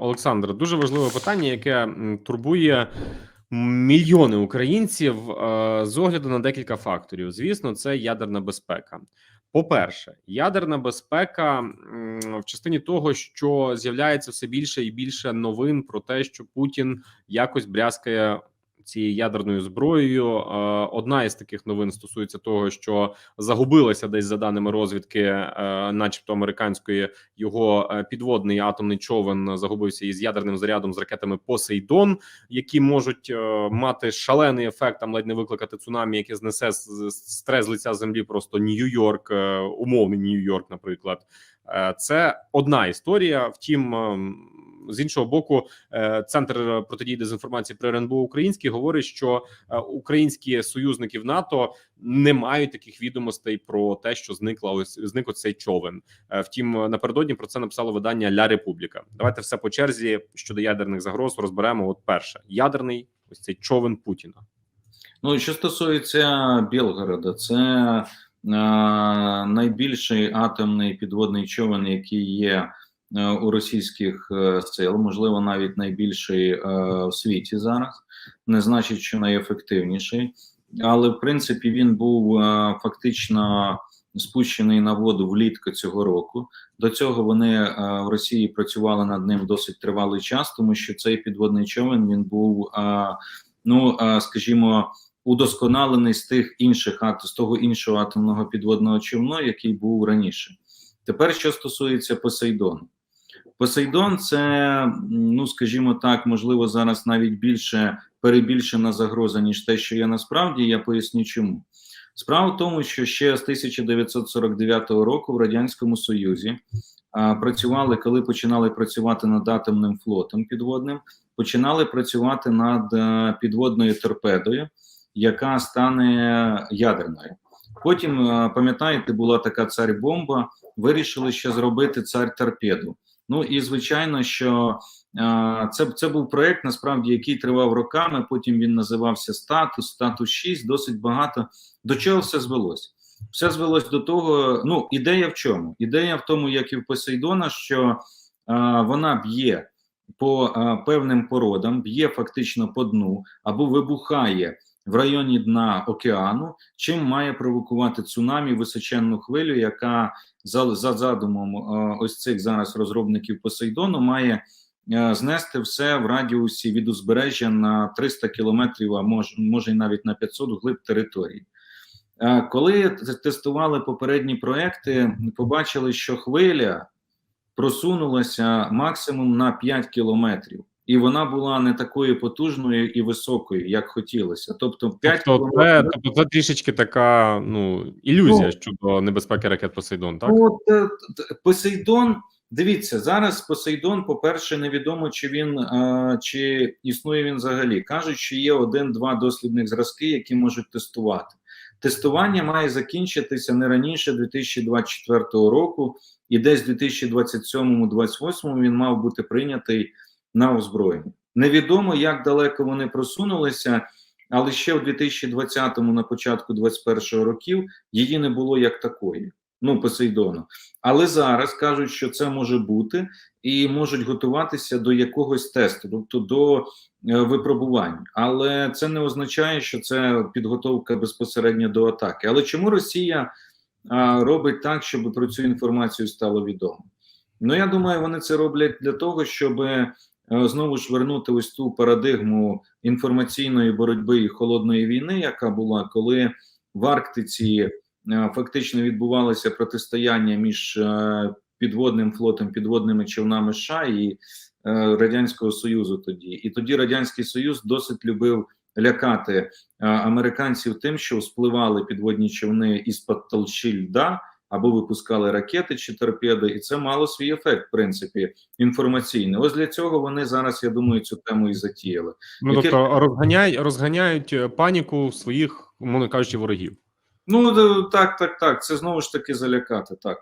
Олександр, дуже важливе питання, яке турбує мільйони українців е, з огляду на декілька факторів. Звісно, це ядерна безпека. По-перше, ядерна безпека в частині того, що з'являється все більше і більше новин про те, що Путін якось брязкає цією ядерною зброєю. Е, Одна із таких новин стосується того, що загубилася десь за даними розвідки, е, начебто американської, його е, підводний атомний човен загубився із ядерним зарядом з ракетами Посейдон, які можуть мати шалений ефект, там ледь не викликати цунамі, яке знесе стрес лиця землі. Просто Нью-Йорк, умовний Нью-Йорк, наприклад. Це одна історія. Втім, ем, з іншого боку, е, центр протидії дезінформації при РНБО Український говорить, що е, українські союзники в НАТО не мають таких відомостей про те, що зникла ось зник оцей човен. Е, Втім, напередодні про це написало видання Ля Републіка. Давайте все по черзі щодо ядерних загроз розберемо. От перше, ядерний ось цей човен Путіна. Ну, і що стосується Білгорода, це е, найбільший атомний підводний човен, який є у російських е, сил, можливо, навіть найбільший е, в світі зараз, не значить, що найефективніший. Але в принципі він був е, фактично спущений на воду влітку цього року. До цього вони е, в Росії працювали над ним досить тривалий час, тому що цей підводний човен він був, е, ну е, скажімо, удосконалений з тих інших з того іншого атомного підводного човна, який був раніше. Тепер, що стосується Посейдону. Посейдон, це, ну скажімо так, можливо, зараз навіть більше перебільшена загроза, ніж те, що є насправді. Я поясню чому. Справа в тому, що ще з 1949 року в Радянському Союзі а, працювали, коли починали працювати над атомним флотом підводним, починали працювати над е, підводною торпедою, яка стане ядерною. Потім, е, пам'ятаєте, була така цар-бомба, вирішили ще зробити цар-торпеду. Ну і звичайно, що е, це, це був проект, насправді, який тривав роками. Потім він називався Статус, статус 6, досить багато. До чого все звелось? Все звелось до того. Ну, ідея в чому? Ідея в тому, як і в Посейдона, що е, вона б'є по е, певним породам, б'є фактично по дну або вибухає в районі дна океану, чим має провокувати цунамі височенну хвилю, яка за, за задумом е, ось цих зараз розробників Посейдону має е, знести все в радіусі від узбережжя на 300 кілометрів, а може, може навіть на 500 вглиб території. Е, Коли тестували попередні проекти, побачили, що хвиля просунулася максимум на 5 кілометрів, і вона була не такою потужною і високою, як хотілося. Тобто 5 Тобто, це, тобто, це трішечки така ну ілюзія Ну, щодо небезпеки ракет Посейдон. Так Ну, от, е, Посейдон, дивіться, зараз Посейдон, по-перше, невідомо, чи він е, чи існує він взагалі. Кажуть, що є один-два дослідних зразки, які можуть тестувати. Тестування має закінчитися не раніше 2024 року, і десь в 2027-2028 він мав бути прийнятий на озброєння. Невідомо, як далеко вони просунулися, але ще в 2020-му, на початку 2021 років, її не було як такої. Ну, Посейдону. Але зараз кажуть, що це може бути, і можуть готуватися до якогось тесту, тобто до е, випробувань. Але це не означає, що це підготовка безпосередньо до атаки. Але чому Росія а, робить так, щоб про цю інформацію стало відомо? Ну я думаю, вони це роблять для того, щоб е, знову ж вернути ось ту парадигму інформаційної боротьби і холодної війни, яка була, коли в Арктиці е, фактично відбувалося протистояння між е, підводним флотом, підводними човнами США і е, Радянського Союзу тоді. І тоді Радянський Союз досить любив лякати е, американців тим, що спливали підводні човни із-під толщі льда або випускали ракети чи торпеди, і це мало свій ефект, в принципі, інформаційний. Ось для цього вони зараз, я думаю, цю тему і затіяли. ну яке- тобто розганяють розганяють е, паніку своїх, мовно кажучи, ворогів. Ну так, так, так. Це знову ж таки залякати. Так.